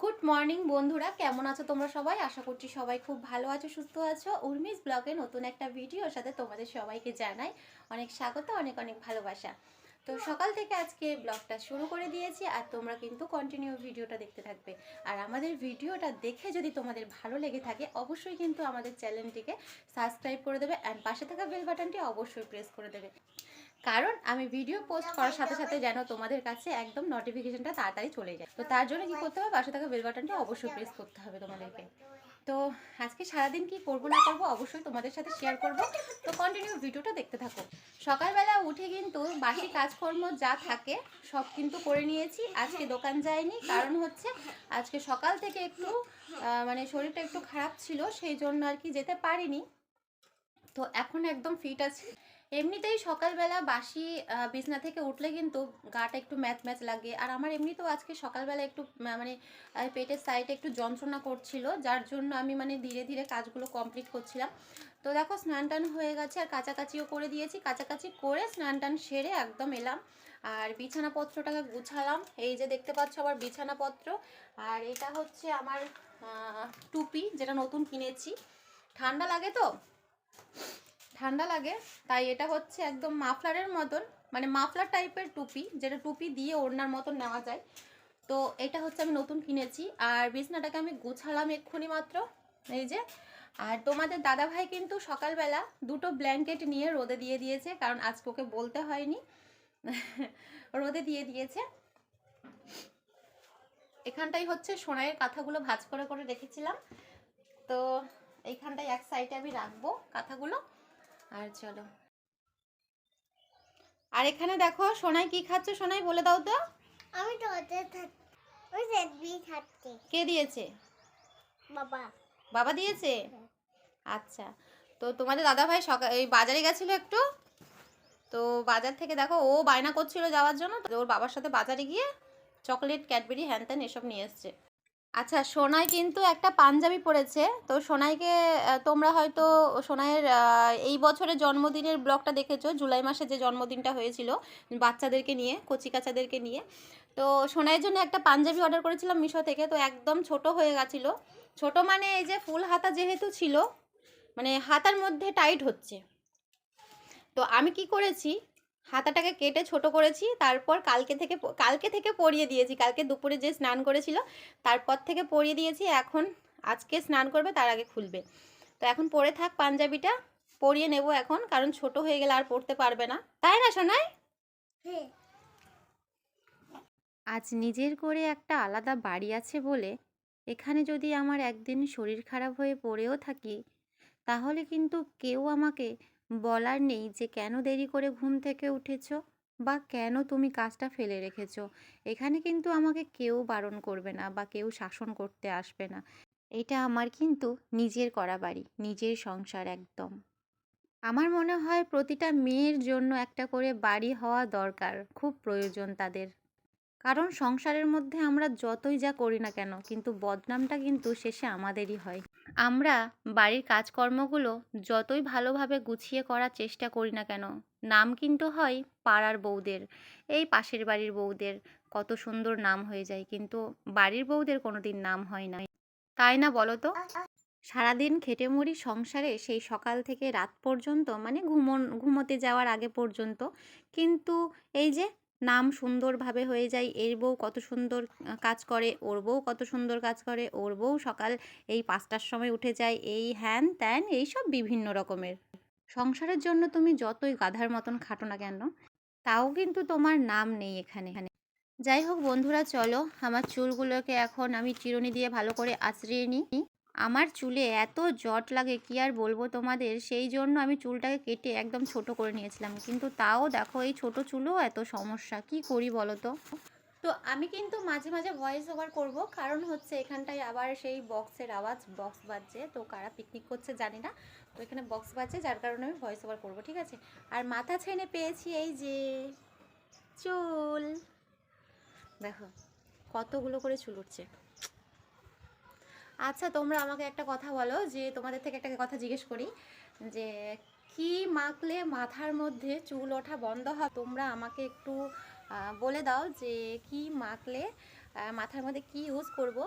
Good morning বন্ধুরা। কেমন আছো তোমরা সবাই? আশা করছি সবাই খুব ভালো আছো, সুস্থ আছো। উর্মিস ব্লগে নতুন একটা ভিডিওর সাথে তোমাদের সবাইকে জানাই অনেক স্বাগত, অনেক অনেক ভালোবাসা। তো সকাল থেকে আজকে ব্লগটা শুরু করে দিয়েছি আর তোমরা কিন্তু কন্টিনিউ ভিডিওটা দেখতে থাকবে। আর আমাদের ভিডিওটা দেখে যদি তোমাদের ভালো লেগে থাকে, অবশ্যই কিন্তু আমাদের চ্যানেলটিকে সাবস্ক্রাইব করে দেবে অ্যান্ড পাশে থাকা বেল বাটনটি অবশ্যই প্রেস করে দেবে। কারণ আমি ভিডিও পোস্ট করার সাথে সাথে যেন তোমাদের কাছে একদম নোটিফিকেশনটা তাড়াতাড়ি চলে যায়। তো তার জন্য কি করতে হবে? পাশে থাকা বেল বাটনটা অবশ্যই প্রেস করতে হবে তোমাদেরকে। তো আজকে সারাদিন কি করব না করব অবশ্যই তোমাদের সাথে শেয়ার করব। তো কন্টিনিউ ভিডিওটা দেখতে থাকো। সকালবেলা উঠে কিন্তু বাকি কাজকর্ম যা থাকে সব কিন্তু করে নিয়েছি। আজকে দোকান যায়নি কারণ হচ্ছে আজকে সকাল থেকে একটু মানে শরীরটা একটু খারাপ ছিল, সেই জন্য আর কি যেতে পারিনি। তো এখন একদম ফিট আছি। এমনিতেই সকালবেলা বাসি বিছনা থেকে উঠলে কিন্তু গাটা একটু ম্যাচ ম্যাচ লাগে। আর আমার এমনিতেও আজকে সকালবেলা একটু মানে পেটের সাইডে একটু যন্ত্রণা করছিল, যার জন্য আমি মানে ধীরে ধীরে কাজগুলো কমপ্লিট করছিলাম। তো দেখো, স্নান টান হয়ে গেছে আর কাচাকাচিও করে দিয়েছি। কাচাকাচি করে স্নান টান সেরে একদম এলাম। আর বিছানাপত্রটাকে গুছালাম। এই যে দেখতে পাচ্ছ আবার বিছানাপত্র। আর এটা হচ্ছে আমার টুপি যেটা নতুন কিনেছি। ঠান্ডা লাগে তো? ঠান্ডা লাগে, তাই এটা হচ্ছে একদম মাফলারের মতন মানে মাফলার টাইপের টুপি, যেটা টুপি দিয়ে ওড়নার মতন নেওয়া যায়। তো এটা হচ্ছে আমি নতুন কিনেছি, আর বিছনাটাকে আমি গুছালাম এক্ষুনি মাত্র, এই যে। আর তোমাদের দাদা ভাই কিন্তু সকালবেলা দুটো ব্ল্যাঙ্কেট নিয়ে রোদে দিয়ে দিয়েছে, কারণ আজকে ওকে বলতে হয়নি। রোদে দিয়ে দিয়েছে। এখানটাই হচ্ছে সোনাইয়ের কাঁথাগুলো ভাঁজ করে করে রেখেছিলাম। তো এইখানটায় এক সাইডে আমি রাখব কাঁথাগুলো। আর চলো। আর এখানে দেখো সোনাই কি খাচ্ছে? সোনাই বলে দাও তো। আমি তো ওই রেডমি থাকতে কে দিয়েছে? বাবা। বাবা দিয়েছে? আচ্ছা। তো তোমাদের দাদা ভাই সকাল এই বাজারে গেছিল একটু। তো বাজার থেকে দেখো ও বায়না করছিল যাওয়ার জন্য। তো ওর বাবার সাথে বাজারে গিয়ে চকলেট ক্যাডবেরি হ্যান ত্যান এসব নিয়ে এসছে। আচ্ছা সোনাই কিন্তু একটা পাঞ্জাবি পরেছে। তো সোনাইকে তোমরা হয়তো সোনাইয়ের এই বছরের জন্মদিনের ব্লগটা দেখেছ, জুলাই মাসে যে জন্মদিনটা হয়েছিল বাচ্চাদেরকে নিয়ে, কচিকাচাদেরকে নিয়ে। তো সোনাইয়ের জন্য একটা পাঞ্জাবি অর্ডার করেছিলাম মিশো থেকে, তো একদম ছোট হয়ে গেছিল। ছোট মানে এই যে ফুল হাতা যেহেতু ছিল মানে হাতার মধ্যে টাইট হচ্ছে। তো আমি কি করেছি হাতাটাকে কেটে ছোট করেছি তারপর কালকে থেকে কালকে থেকে পরিয়ে দিয়েছি। কালকে দুপুরে যে স্নান করেছিল তারপর থেকে পরিয়ে দিয়েছি। এখন আজকে স্নান করবে তার আগে খুলবে। তো এখন পরে থাক পাঞ্জাবিটা পরিয়ে নেব এখন কারণ ছোট হয়ে গেলে আর পরতে পারবে না। তাই না সোনাই? হ্যাঁ। আজ নিজের করে একটা আলাদা বাড়ি আছে বলে এখানে যদি আমার একদিন শরীর খারাপ হয়ে পড়েও থাকি তাহলে কিন্তু কেউ আমাকে বলার নেই যে কেন দেরি করে ঘুম থেকে উঠেছো বা কেন তুমি কাজটা ফেলে রেখেছো। এখানে কিন্তু আমাকে কেউ বারণ করবে না বা কেউ শাসন করতে আসবে না। এটা আমার কিন্তু নিজের করা বাড়ি, নিজের সংসার একদম। আমার মনে হয় প্রতিটা মেয়ের জন্য একটা করে বাড়ি হওয়া দরকার, খুব প্রয়োজন তাদের। কারণ সংসারের মধ্যে আমরা যতই যা করি না কেন, কিন্তু বদনামটা কিন্তু শেষে আমাদেরই হয়। আমরা বাড়ির কাজকর্মগুলো যতই ভালোভাবে গুছিয়ে করার চেষ্টা করি না কেন, নাম কিন্তু হয় পাড়ার বউদের। এই পাশের বাড়ির বউদের কত সুন্দর নাম হয়ে যায়, কিন্তু বাড়ির বউদের কোনো দিন নাম হয় না। তাই না বলো তো? সারাদিন খেটে মরি সংসারে সেই সকাল থেকে রাত পর্যন্ত মানে ঘুমন, ঘুমোতে যাওয়ার আগে পর্যন্ত, কিন্তু এই যে নাম সুন্দরভাবে হয়ে যায়, এর বউ কত সুন্দর কাজ করে, ওর বউ কত সুন্দর কাজ করে, ওর বউ সকাল এই পাঁচটার সময় উঠে যায়, এই হ্যান ত্যান এইসব বিভিন্ন রকমের। সংসারের জন্য তুমি যতই গাধার মতন খাটো না কেন, তাও কিন্তু তোমার নাম নেই এখানে। যাই হোক বন্ধুরা, চলো, আমার চুলগুলোকে এখন আমি চিরুনি দিয়ে ভালো করে আঁচড়িয়ে নিই। আমার চুলে এত জট লাগে, কি আর বলব তোমাদের? সেই জন্য আমি চুলটাকে কেটে একদম ছোট করে নিয়েছিলাম। কিন্তু তাও দেখো, এই ছোট চুলও এত সমস্যা। কি করি বলো তো? তো আমি কিন্তু মাঝে মাঝে ভয়েস ওভার করব। কারণ হচ্ছে এখানটায় আবার সেই বক্সের আওয়াজ বক্স বাজছে। তো কারা পিকনিক করছে জানি না। তো এখানে বক্স বাজছে, যার কারণে আমি ভয়েস ওভার করব, ঠিক আছে? আর মাথা ছেনে পেয়েছি এই যে চুল। দেখো, কতগুলো করে চুল উঠছে। আচ্ছা তোমরা আমাকে একটা কথা বলো যে তোমাদের থেকে একটা কথা জিজ্ঞেস করি যে কি মাখলে মাথার মধ্যে চুল ওঠা বন্ধ হয়? তোমরা আমাকে একটু বলে দাও যে কি মাখলে মাথার মধ্যে কি ইউজ করব?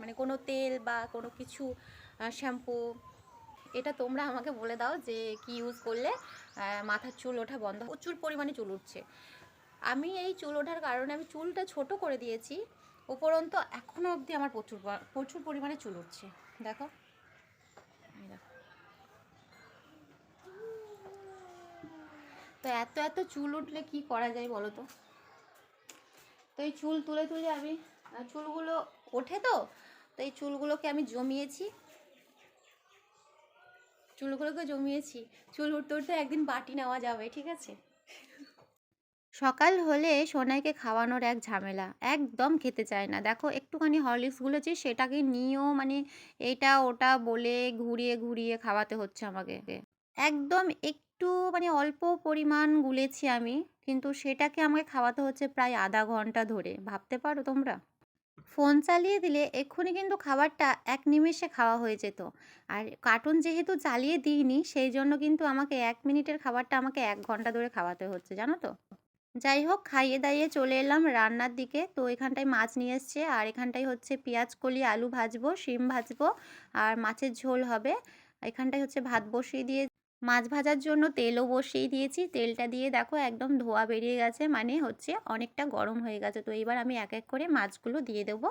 মানে কোনো তেল বা কোনো কিছু শ্যাম্পু, এটা তোমরা আমাকে বলে দাও যে কি ইউজ করলে মাথার চুল ওঠা বন্ধ প্রচুর পরিমাণে চুল উঠছে। আমি এই চুল ওঠার কারণে আমি চুলটা ছোট করে দিয়েছি। উপরন্ত এখনও অবধি আমার প্রচুর প্রচুর পরিমাণে চুল উঠছে। দেখো। তো এত এত চুল উঠলে কি করা যায় বলো তো? তো এই চুল তুলে তুলে আমি চুলগুলো ওঠে তো তো এই চুলগুলোকে আমি জমিয়েছি। চুলগুলোকে জমিয়েছি। চুল উঠতে উঠতে একদিন বাটি নেওয়া যাবে, ঠিক আছে? সকাল হলে সোনাইকে খাওয়ানোর এক ঝামেলা, একদম খেতে চায় না। দেখো, একটুখানি হরলিক্স গুলেছি সেটাকে নিয়েও মানে এটা ওটা বলে ঘুরিয়ে ঘুরিয়ে খাওয়াতে হচ্ছে আমাকে। একদম একটু মানে অল্প পরিমাণ গুলেছি আমি, কিন্তু সেটাকে আমাকে খাওয়াতে হচ্ছে প্রায় আধা ঘণ্টা ধরে। ভাবতে পারো তোমরা? ফোন চালিয়ে দিলে এক্ষুনি কিন্তু খাবারটা এক নিমেষে খাওয়া হয়ে যেত। আর কার্টুন যেহেতু চালিয়ে দিইনি, সেই জন্য কিন্তু আমাকে এক মিনিটের খাবারটা আমাকে এক ঘণ্টা ধরে খাওয়াতে হচ্ছে, জানো তো? যাই হোক, খাইয়ে দাইয়ে চলে এলাম রান্নার দিকে। তো এখানটায় মাছ নিয়ে এসছে। আর এখানটায় হচ্ছে পেঁয়াজ, কলি, আলু ভাজবো, শিম ভাজবো, আর মাছের ঝোল হবে। এখানটায় হচ্ছে ভাত বসিয়ে দিয়ে মাছ ভাজার জন্য তেলও বসিয়ে দিয়েছি। তেলটা দিয়ে দেখো একদম ধোয়া বেরিয়ে গেছে মানে হচ্ছে অনেকটা গরম হয়ে গেছে। তো এইবার আমি এক এক করে মাছগুলো দিয়ে দেবো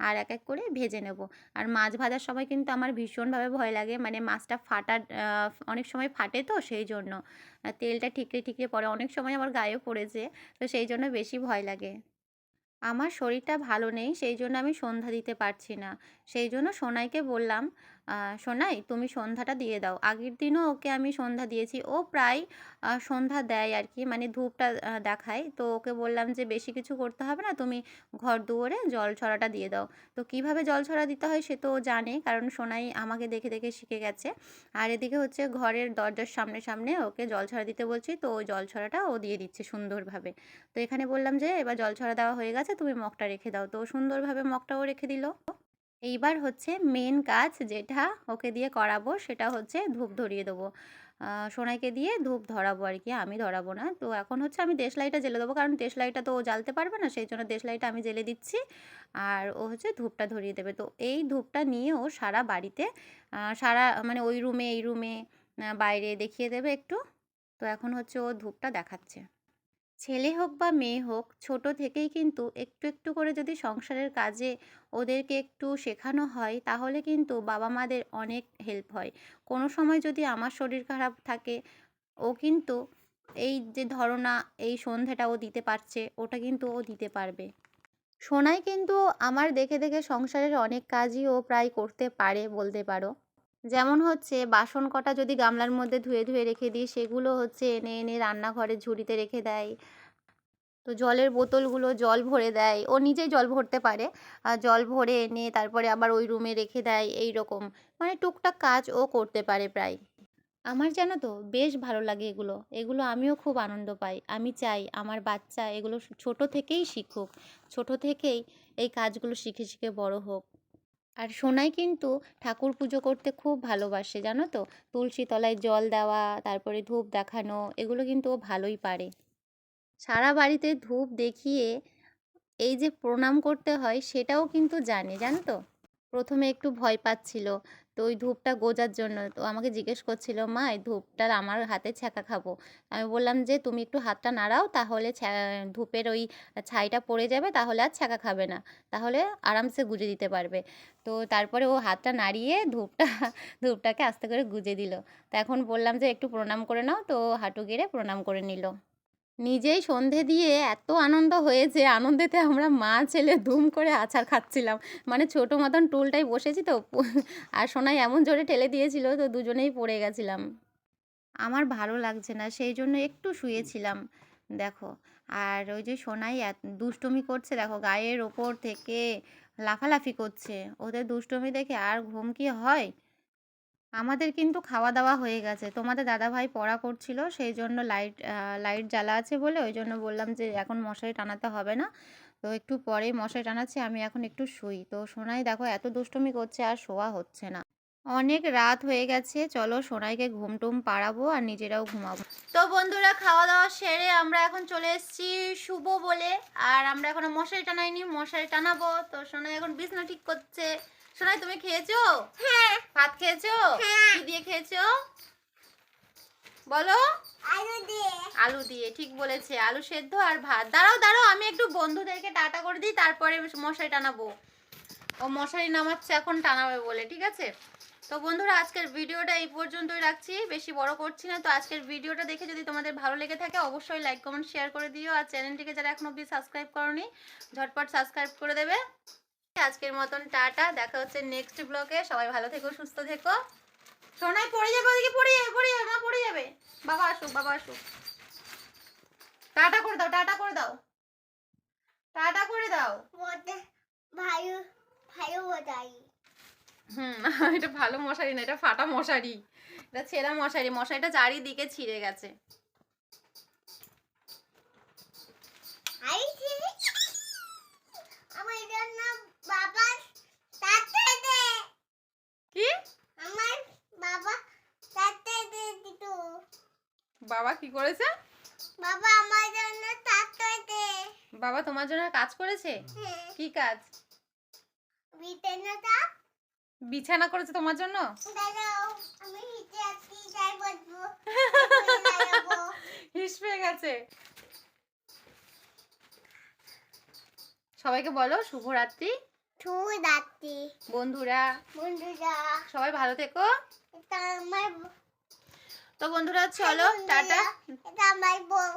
আর এক এক করে ভেজে নেব। আর মাছ ভাজার সময় কিন্তু আমার ভীষণভাবে ভয় লাগে মানে মাছটা ফাটার অনেক সময় ফাটে তো সেই জন্য। তেলটা ঠিকরে ঠিকরে পড়ে অনেক সময় আমার গায়েও পড়েছে, তো সেই জন্য বেশি ভয় লাগে। আমার শরীরটা ভালো নেই, সেই জন্য আমি সন্ধ্যা দিতে পারছি না। সেই জন্য সোনাইকে বললাম সোনাই, তুমি সন্ধ্যাটা দিয়ে দাও। আগের দিনও ওকে আমি সন্ধ্যা দিয়েছি। ও প্রায় সন্ধ্যা দেয় আর কি মানে ধূপটা দেখায়। তো ওকে বললাম যে, বেশি কিছু করতে হবে না, তুমি ঘর দুয়ারে জল ছড়াটা দিয়ে দাও। তো কীভাবে জল ছড়া দিতে হয় সে তো জানে, কারণ সোনাই আমাকে দেখে দেখে শিখে গেছে। আর এদিকে হচ্ছে ঘরের দরজার সামনে সামনে ওকে জল ছড়া দিতে বলছি। তো ওই জল ছড়াটা ও দিয়ে দিচ্ছে সুন্দরভাবে। তো এখানে বললাম যে, এবার জল ছড়া দেওয়া হয়ে গেছে, তুমি মগটা রেখে দাও। তো সুন্দরভাবে মগটাও রেখে দিল। এইবার হচ্ছে মেন কাজ যেটা ওকে দিয়ে করাবো সেটা হচ্ছে ধূপ ধরিয়ে দেবো। সোনাইকে দিয়ে ধূপ ধরাবো আর কি, আমি ধরাবো না। তো এখন হচ্ছে আমি দেশলাইটা জ্বেলে দেবো, কারণ দেশলাইটা তো ও জ্বালতে পারবে না, সেই জন্য দেশলাইটা আমি জ্বেলে দিচ্ছি। আর ও হচ্ছে ধূপটা ধরিয়ে দেবে। তো এই ধূপটা নিয়ে ও সারা বাড়িতে সারা মানে ওই রুমে, এই রুমে বাইরে দেখিয়ে দেবে একটু। তো এখন হচ্ছে ও ধূপটা দেখাচ্ছে। ছেলে হোক বা মেয়ে হোক, ছোট থেকেই কিন্তু একটু একটু করে যদি সংসারের কাজে ওদেরকে একটু শেখানো হয়, তাহলে কিন্তু বাবা মাদের অনেক হেল্প হয়। কোনো সময় যদি আমার শরীর খারাপ থাকে, ও কিন্তু এই যে ধরো না এই সন্ধেটা ও দিতে পারছে, ওটা কিন্তু ও দিতে পারবে। সোনাই কিন্তু আমার দেখে দেখে সংসারের অনেক কাজই ও প্রায় করতে পারে বলতে পারো। যেমন হচ্ছে বাসন কটা যদি গামলার মধ্যে ধুয়ে ধুয়ে রেখে দিই, সেগুলো হচ্ছে এনে এনে রান্নাঘরের ঝুড়িতে রেখে দেয়। তো জলের বোতলগুলো জল ভরে দেয়। ও নিজেই জল ভরতে পারে। আর জল ভরে এনে তারপরে আবার ওই রুমে রেখে দেয় এই রকম মানে টুকটাক কাজ ও করতে পারে প্রায়। আমার জানো তো, বেশ ভালো লাগে এগুলো। এগুলো আমিও খুব আনন্দ পাই। আমি চাই আমার বাচ্চা এগুলো ছোট থেকেই শিখুক। ছোট থেকেই এই কাজগুলো শিখে শিখে বড় হোক। আর সোনাই কিন্তু ঠাকুর পুজো করতে খুব ভালোবাসে, জানো তো? তুলসী তলায় জল দেওয়া, তারপরে ধূপ দেখানো, এগুলো কিন্তু ও ভালোই পারে। সারা বাড়িতে ধূপ দেখিয়ে এই যে প্রণাম করতে হয়, সেটাও কিন্তু জানে, জানো তো? প্রথমে একটু ভয় পাচ্ছিল। তো ওই ধূপটা গোজার জন্য। তো আমাকে জিজ্ঞেস করছিল, মা, এই ধূপটার আমার হাতে ছ্যাঁকা খাব। আমি বললাম যে, তুমি একটু হাতটা নাড়াও, তাহলে ধূপের ওই ছাইটা পড়ে যাবে, তাহলে আর ছ্যাঁকা খাবে না। তাহলে আরামসে গুজে দিতে পারবে। তো তারপরে ও হাতটা নাড়িয়ে ধূপটা, ধূপটাকে আস্তে করে গুজে দিল। তো এখন বললাম যে, একটু প্রণাম করে নাও। তো হাঁটু গেড়ে প্রণাম করে নিল। নিজেই সন্ধে দিয়ে এত আনন্দ হয়েছে, আনন্দেতে আমরা মা, ছেলে ধুম করে আছাড় খাচ্ছিলাম। মানে ছোটো মতন টুলটাই বসেছি তো আর সোনাই এমন জোরে ঠেলে দিয়েছিল তো দুজনেই পড়ে গেছিলাম। আমার ভালো লাগছে না, সেই জন্য একটু শুয়েছিলাম, দেখো। আর ওই যে সোনাই দুষ্টুমি করছে, দেখো গায়ের ওপর থেকে লাফালাফি করছে, ওদের দুষ্টুমি দেখে আর ঘুম কি হয়? আমাদের কিন্তু খাওয়া দাওয়া হয়ে গেছে। তোমাদের দাদাভাই পড়া করছিল, সেই জন্য লাইট লাইট জ্বালা আছে বলে ওই জন্য বললাম যে এখন মশারি টানাতে হবে না। তো একটু পরে মশারি টানাচ্ছি, আমি এখন একটু শুই। তো সোনাই দেখো এত দুষ্টুমি করছে আর শোয়া হচ্ছে না। অনেক রাত হয়ে গেছে, চলো সোনাইকে ঘুম টুম পাড়াবো আর নিজেরাও ঘুমাবো। তো বন্ধুরা খাওয়া দাওয়া সেরে আমরা এখন চলে এসেছি শুভ বলে। আর আমরা এখনও মশারি টানাইনি, মশারি টানাবো। তো সোনাই এখন বিছনা ঠিক করছে। সোনাই তুমি খেয়েছো? হ্যাঁ। ভাত খেয়েছো? হ্যাঁ। কি দিয়ে খেয়েছো? বলো। আলু দিয়ে। আলু দিয়ে ঠিক বলেছে। আলু সেদ্ধ আর ভাত। দাঁড়াও দাঁড়াও আমি একটু বন্ধুদেরকে টাটা করে দিই তারপরে মশারি টানাবো। ও মশারি নামাচ্ছে এখন টানাবে বলে ঠিক আছে? তো বন্ধুরা আজকের ভিডিওটা এই পর্যন্তই রাখছি। বেশি বড় করছি না তো আজকের ভিডিওটা দেখে যদি তোমাদের ভালো লেগে থাকে অবশ্যই লাইক কমেন্ট শেয়ার করে দিও। আর চ্যানেলটিকে যারা এখন অবধি সাবস্ক্রাইব করনি ঝটপট সাবস্ক্রাইব করে দেবে। আজকের মতন টাটা দেখা হচ্ছে নেক্সট ব্লগে সবাই ভালো থেকো সুস্থ থেকো। সোনাই পড়ে যাবে ওদিকে পড়ে যাবে পড়ে যাবে মা পড়ে যাবে। বাবা আসুক বাবা আসুক। টাটা করে দাও টাটা করে দাও। টাটা করে দাও। ভাই ভালো বোঝাই হুম এটা ভালো মশারি না এটা ফাটা মশারি। এটা ছেঁড়া মশারি মশারিটা চারিদিকে ছিঁড়ে গেছে আইছি আমার জন্য বাবা তাতে দে কি আমার বাবা তাতে দে দিতু বাবা কি করেছে? বাবা আমার জন্য তাতে দে বাবা তোমার জন্য কাজ করেছে? হ্যাঁ। কি কাজ? বিটেনটা বিছানা করেছে তোমার জন্য? হিস পেয়ে গেছে। সবাইকে বলো শুভরাত্রি। দাঁতি বন্ধুরা বন্ধুরা। সবাই ভালো থেকো। আমার তো বন্ধুরা চলো টাটা। এটা আমার বউ।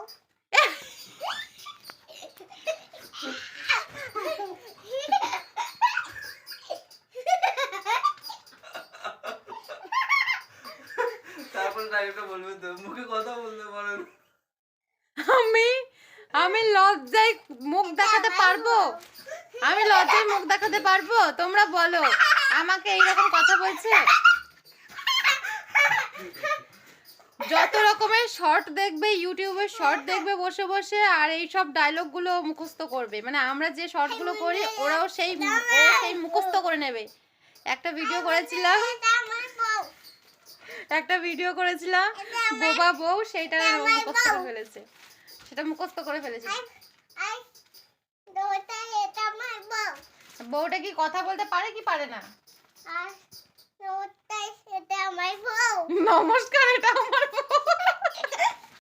তারপর ডাইরেক্টটা বলবে তো মুখে কথা বলতে পারেন আমি আমি লজ্জায় মুখ দেখাতে পারব? আমি লজ্জায় মুখ দেখাতে পারব? তোমরা বলো আমাকে এইরকম কথা বলছে? যত রকমের শর্ট দেখবে ইউটিউবে শর্ট দেখবে বসে বসে আর এই সব ডায়লগগুলো মুখস্থ করবে। মানে আমরা যে শর্টগুলো করি ওরাও সেই সেই মুখস্থ করে নেবে। একটা ভিডিও করেছিলাম একটা ভিডিও করেছিলাম বোবা বউ সেইটা মুখস্থ করে ফেলেছে। সেটা মুখস্থ করে ফেলেছে। বউটা কি কথা বলতে পারে কি পারে না? নমস্কার এটা আমার বউ।